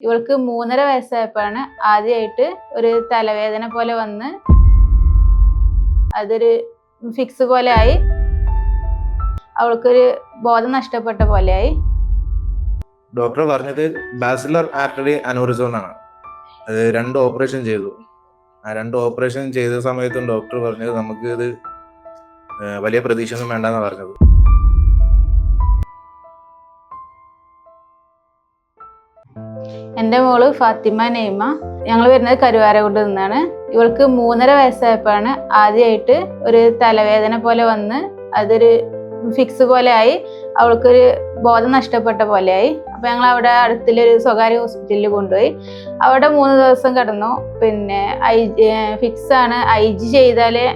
ഇവൾക്ക് മൂന്നര വയസ്സായപ്പോഴാണ് ആദ്യമായിട്ട് ഒരു തലവേദന പോലെ വന്ന് അതൊരു ഫിക്സ് പോലെ ആയി. അവൾക്കൊരു ബോധം നഷ്ടപ്പെട്ട പോലെ ആയി. ഡോക്ടർ പറഞ്ഞത് ബാസിലർ ആർട്ടറി അനോറിസം ആണ് അത് രണ്ട് ഓപ്പറേഷൻ ചെയ്തു. ആ രണ്ട് ഓപ്പറേഷൻ ചെയ്ത സമയത്തും ഡോക്ടർ പറഞ്ഞത് നമുക്ക് ഇത് വലിയ പ്രതീക്ഷ ഒന്നും വേണ്ടെന്നാണ് പറഞ്ഞത്. എന്റെ മോൾ ഫാത്തിമ നെയ്മ. ഞങ്ങൾ വരുന്നത് കരുവാരകുണ്ട് നിന്നാണ്. ഇവൾക്ക് മൂന്നര വയസ്സായപ്പോഴാണ് ആദ്യമായിട്ട് ഒരു തലവേദന പോലെ വന്ന് അതൊരു ഫിക്സ് പോലെ ആയി. അവൾക്കൊരു ബോധം നഷ്ടപ്പെട്ട പോലെയായി അപ്പൊ ഞങ്ങൾ അവിടെ അടുത്തുള്ളൊരു സ്വകാര്യ ഹോസ്പിറ്റലിൽ കൊണ്ടുപോയി. അവിടെ മൂന്ന് ദിവസം കിടന്നു. പിന്നെ ഐ ഫിക്സ് ആണ്. ഐ ജി ചെയ്താലേ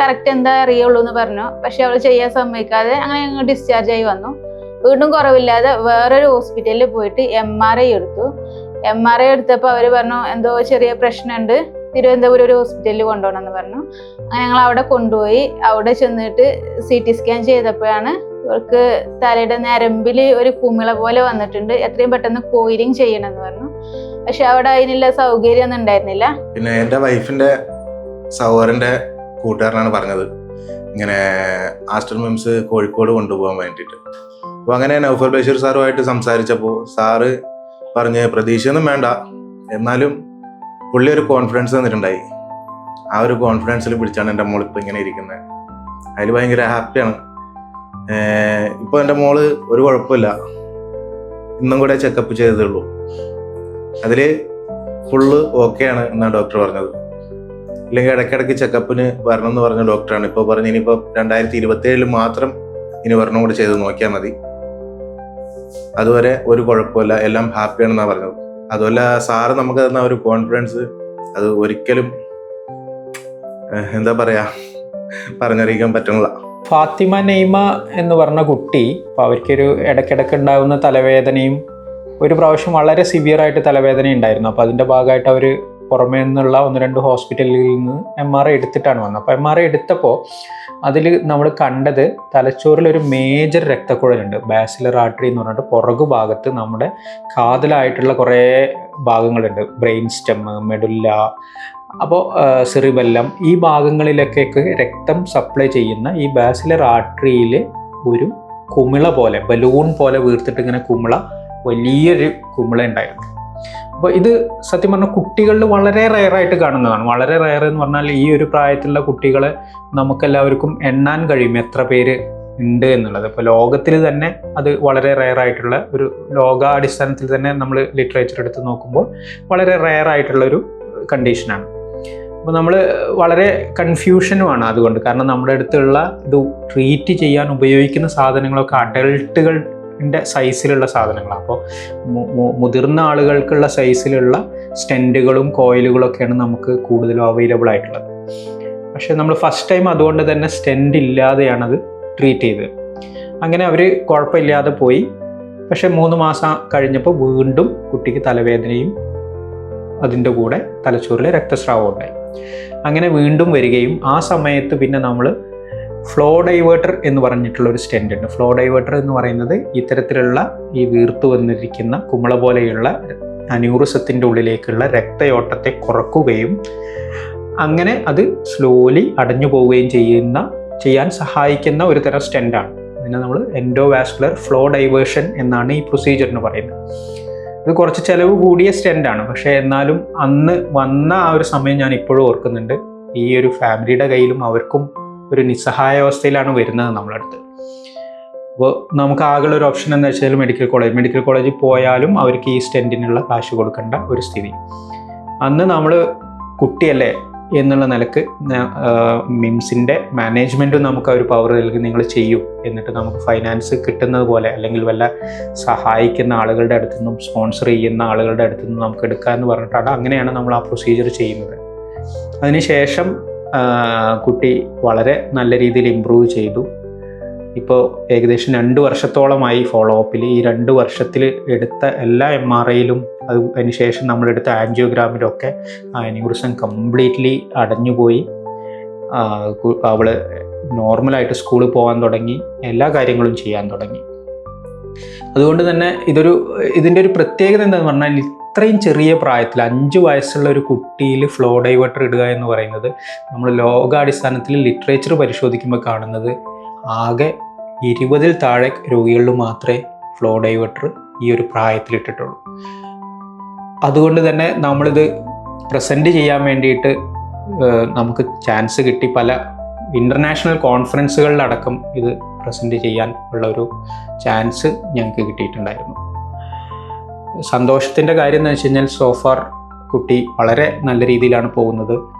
കറക്റ്റ് എന്താ അറിയുള്ളൂ എന്ന് പറഞ്ഞു. പക്ഷെ അവൾ ചെയ്യാൻ സമ്മതിക്കാതെ അങ്ങനെ ഞങ്ങൾ ഡിസ്ചാർജ് ആയി വന്നു. വീണ്ടും കുറവില്ലാതെ വേറൊരു ഹോസ്പിറ്റലിൽ പോയിട്ട് എം ആർ ഐ എടുത്തു. എം ആർ ഐ എടുത്തപ്പോൾ അവർ പറഞ്ഞു എന്തോ ചെറിയ പ്രശ്നമുണ്ട് തിരുവനന്തപുരം ഒരു ഹോസ്പിറ്റലിൽ കൊണ്ടുപോകണം എന്ന് പറഞ്ഞു. അങ്ങനെ ഞങ്ങൾ അവിടെ കൊണ്ടുപോയി. അവിടെ ചെന്നിട്ട് സി ടി സ്കാൻ ചെയ്തപ്പോഴാണ് ഇവർക്ക് തലയുടെ ഞരമ്പിൽ ഒരു കുമിള പോലെ വന്നിട്ടുണ്ട്. എത്രയും പെട്ടെന്ന് കോയിലിംഗ് ചെയ്യണമെന്ന് പറഞ്ഞു. പക്ഷെ അവിടെ അതിനുള്ള സൗകര്യം ഒന്നും ഉണ്ടായിരുന്നില്ല. പിന്നെ എന്റെ വൈഫിന്റെ സഹോദരന്റെ കൂട്ടുകാരനാണ് പറഞ്ഞത്. ഇങ്ങനെ ആസ്റ്റർ മിംസ് കോഴിക്കോട് കൊണ്ടുപോകാൻ വേണ്ടിയിട്ട്. അപ്പോൾ അങ്ങനെ നൗഫൽ ബഷീർ സാറുമായിട്ട് സംസാരിച്ചപ്പോൾ സാറ് പറഞ്ഞ് പ്രതീക്ഷയൊന്നും വേണ്ട. എന്നാലും പുള്ളി ഒരു കോൺഫിഡൻസ് തന്നിട്ടുണ്ടായി. ആ ഒരു കോൺഫിഡൻസിൽ പിടിച്ചാണ് എന്റെ മോൾ ഇപ്പോൾ ഇങ്ങനെ ഇരിക്കുന്നത് അതിൽ ഭയങ്കര ഹാപ്പിയാണ് ഇപ്പോൾ എന്റെ മോൾ ഒരു കുഴപ്പമില്ല. ഇന്നും കൂടെ ചെക്കപ്പ് ചെയ്തതേ ഉള്ളൂ. അതിൽ ഫുള്ള് ആണ് എന്നാണ് ഡോക്ടർ പറഞ്ഞത്. ഇല്ലെങ്കിൽ ഇടയ്ക്കിടയ്ക്ക് ചെക്കപ്പിന് വരണം എന്ന് പറഞ്ഞ ഡോക്ടറാണ് ഇപ്പോൾ പറഞ്ഞ് ഇനിയിപ്പോൾ രണ്ടായിരത്തി ഇരുപത്തി ഏഴിൽ മാത്രം ഇനി വരണം കൂടെ ചെയ്ത് നോക്കിയാൽ മതി. അതുവരെ ഒരു കുഴപ്പമില്ല എല്ലാം ഹാപ്പിയാണെന്നാണ് പറഞ്ഞത്. അതുമല്ല സാറ് നമുക്ക് തന്ന ഒരു കോൺഫിഡൻസ് അത് ഒരിക്കലും എന്താ പറയാ പറഞ്ഞറിയിക്കാൻ പറ്റുന്നില്ല ഫാത്തിമ നെയ്മ എന്ന് പറഞ്ഞ കുട്ടി അപ്പോൾ അവർക്കൊരു ഇടയ്ക്കിടയ്ക്ക് ഉണ്ടാകുന്ന തലവേദനയും ഒരു പ്രാവശ്യം വളരെ സിവിയർ ആയിട്ട് തലവേദന ഉണ്ടായിരുന്നു അപ്പോൾ അതിന്റെ ഭാഗമായിട്ട് അവർ പുറമേ നിന്നുള്ള ഒന്ന് രണ്ട് ഹോസ്പിറ്റലിൽ നിന്ന് എം ആർ ഐ എടുത്തിട്ടാണ് വന്നത്. അപ്പോൾ എം ആർ ഐ എടുത്തപ്പോൾ അതിൽ നമ്മൾ കണ്ടത് തലച്ചോറിൽ ഒരു മേജർ രക്തക്കുഴലുണ്ട്. ബാസിലർ ആർട്ടറി എന്ന് പറഞ്ഞിട്ട് പുറകു ഭാഗത്ത് നമ്മുടെ കാതലായിട്ടുള്ള കുറേ ഭാഗങ്ങളുണ്ട്. ബ്രെയിൻ സ്റ്റെം മെഡുല്ല അപ്പോൾ സിറിബെല്ലം ഈ ഭാഗങ്ങളിലൊക്കെ രക്തം സപ്ലൈ ചെയ്യുന്ന ഈ ബാസിലർ ആർട്ടറിയിൽ ഒരു കുമിള പോലെ ബലൂൺ പോലെ വീർത്തിട്ട് ഇങ്ങനെ കുമിള വലിയൊരു കുമിള ഉണ്ടായിരുന്നു. അപ്പോൾ ഇത് സത്യം പറഞ്ഞാൽ കുട്ടികളിൽ വളരെ റയറായിട്ട് കാണുന്നതാണ്. വളരെ റയർ എന്ന് പറഞ്ഞാൽ ഈ ഒരു പ്രായത്തിലുള്ള കുട്ടികളെ നമുക്കെല്ലാവർക്കും എണ്ണാൻ കഴിയും എത്ര പേര് ഉണ്ട് എന്നുള്ളത്. അപ്പോൾ ലോകത്തിൽ തന്നെ അത് വളരെ റെയർ ആയിട്ടുള്ള ഒരു ലോകാടിസ്ഥാനത്തിൽ തന്നെ നമ്മൾ ലിറ്ററേച്ചർ എടുത്ത് നോക്കുമ്പോൾ വളരെ റെയർ ആയിട്ടുള്ള ഒരു കണ്ടീഷനാണ് അപ്പോൾ നമ്മൾ വളരെ കൺഫ്യൂഷനുമാണ് അതുകൊണ്ട്. കാരണം നമ്മുടെ അടുത്തുള്ള ഇത് ട്രീറ്റ് ചെയ്യാൻ ഉപയോഗിക്കുന്ന സാധനങ്ങളൊക്കെ അഡൾട്ടുകളുടെ സൈസിലുള്ള സാധനങ്ങളാണ് അപ്പോൾ മുതിർന്ന ആളുകൾക്കുള്ള സൈസിലുള്ള സ്റ്റെന്റുകളും കോയിലുകളൊക്കെയാണ് നമുക്ക് കൂടുതലും അവൈലബിൾ ആയിട്ടുള്ളത്. പക്ഷേ നമ്മൾ ഫസ്റ്റ് ടൈം അതുകൊണ്ട് തന്നെ സ്റ്റെൻഡ് ഇല്ലാതെയാണ് അത് ട്രീറ്റ് ചെയ്തത്. അങ്ങനെ അവർ കുഴപ്പമില്ലാതെ പോയി. പക്ഷേ മൂന്ന് മാസം കഴിഞ്ഞപ്പോൾ വീണ്ടും കുട്ടിക്ക് തലവേദനയും അതിന്റെ കൂടെ തലച്ചോറിലെ രക്തസ്രാവം ഉണ്ടായി. അങ്ങനെ വീണ്ടും വരികയും ആ സമയത്ത് പിന്നെ നമ്മൾ ഫ്ലോ ഡൈവേർട്ടർ എന്ന് പറഞ്ഞിട്ടുള്ള ഒരു സ്റ്റെൻഡ് ഉണ്ട്. ഫ്ലോ ഡൈവേർട്ടർ എന്ന് പറയുന്നത് ഇത്തരത്തിലുള്ള ഈ വീർത്തു വന്നിരിക്കുന്ന കുമള പോലെയുള്ള അന്യൂറിസത്തിന്റെ ഉള്ളിലേക്കുള്ള രക്തയോട്ടത്തെ കുറക്കുകയും അങ്ങനെ അത് സ്ലോലി അടഞ്ഞു പോവുകയും ചെയ്യുന്ന ചെയ്യാൻ സഹായിക്കുന്ന ഒരു തരം സ്റ്റെൻഡാണ് അതിനെ നമ്മൾ എൻഡോവാസ്കുലർ ഫ്ലോ ഡൈവേർഷൻ എന്നാണ് ഈ പ്രൊസീജിയറിന് പറയുന്നത്. ഇത് കുറച്ച് ചിലവ് കൂടിയ സ്റ്റെൻഡാണ് പക്ഷേ എന്നാലും അന്ന് വന്ന ആ ഒരു സമയം ഞാൻ ഇപ്പോഴും ഓർക്കുന്നുണ്ട്. ഈ ഒരു ഫാമിലിയുടെ കയ്യിലും അവർക്കും ഒരു നിസ്സഹായാവസ്ഥയിലാണ് വരുന്നത് നമ്മളടുത്ത് അപ്പോൾ നമുക്ക് ആകെയുള്ള ഒരു ഓപ്ഷൻ എന്ന് വെച്ചാൽ മെഡിക്കൽ കോളേജ് മെഡിക്കൽ കോളേജിൽ പോയാലും അവർക്ക് ഈ സ്റ്റെന്റിനുള്ള കാശ് കൊടുക്കേണ്ട ഒരു സ്ഥിതി. അന്ന് നമ്മൾ കുട്ടിയല്ലേ എന്നുള്ള നിലയ്ക്ക് മിംസിന്റെ മാനേജ്മെന്റും നമുക്ക് ആ ഒരു പവർ നൽകി നിങ്ങൾ ചെയ്യും. എന്നിട്ട് നമുക്ക് ഫൈനാൻസ് കിട്ടുന്നത് പോലെ അല്ലെങ്കിൽ വല്ല സഹായിക്കുന്ന ആളുകളുടെ അടുത്തു നിന്നും സ്പോൺസർ ചെയ്യുന്ന ആളുകളുടെ അടുത്തു നിന്നും നമുക്ക് എടുക്കാമെന്ന് പറഞ്ഞിട്ടാണ് അങ്ങനെയാണ് നമ്മൾ ആ പ്രൊസീജിയർ ചെയ്യുന്നത്. അതിനുശേഷം കുട്ടി വളരെ നല്ല രീതിയിൽ ഇമ്പ്രൂവ് ചെയ്തു. ഇപ്പോൾ ഏകദേശം രണ്ട് വർഷത്തോളമായി ഫോളോ അപ്പിൽ ഈ രണ്ട് വർഷത്തിൽ എടുത്ത എല്ലാ എം ആർ ഐയിലും അത് അതിനുശേഷം നമ്മളെടുത്ത ആൻജിയോഗ്രാമിലൊക്കെ ആ അന്യൂറിസം കംപ്ലീറ്റ്ലി അടഞ്ഞുപോയി അവൾ നോർമലായിട്ട് സ്കൂളിൽ പോകാൻ തുടങ്ങി. എല്ലാ കാര്യങ്ങളും ചെയ്യാൻ തുടങ്ങി. അതുകൊണ്ട് തന്നെ ഇതൊരു ഇതിന്റെ ഒരു പ്രത്യേകത എന്താണെന്ന് പറഞ്ഞാൽ ഇത്രയും ചെറിയ പ്രായത്തിൽ അഞ്ച് വയസ്സുള്ള ഒരു കുട്ടിയിൽ ഫ്ലോ ഡൈവേർട്ടർ ഇടുക എന്ന് പറയുന്നത് നമ്മൾ ലോകാടിസ്ഥാനത്തിൽ ലിറ്ററേച്ചർ പരിശോധിക്കുമ്പോൾ കാണുന്നത് ആകെ ഇരുപതിൽ താഴെ രോഗികളിൽ മാത്രമേ ഫ്ലോ ഡൈവേർട്ടർ ഈ ഒരു പ്രായത്തിൽ ഇട്ടിട്ടുള്ളൂ. അതുകൊണ്ട് തന്നെ നമ്മളിത് പ്രസന്റ് ചെയ്യാൻ വേണ്ടിയിട്ട് നമുക്ക് ചാൻസ് കിട്ടി പല ഇന്റർനാഷണൽ കോൺഫറൻസുകളിലടക്കം ഇത് പ്രസന്റ് ചെയ്യാൻ ഉള്ള ഒരു ചാൻസ് ഞങ്ങൾക്ക് കിട്ടിയിട്ടുണ്ടായിരുന്നു. സന്തോഷത്തിന്റെ കാര്യം എന്ന് വെച്ച് കഴിഞ്ഞാൽ സോഫാർ കുട്ടി വളരെ നല്ല രീതിയിലാണ് പോകുന്നത്.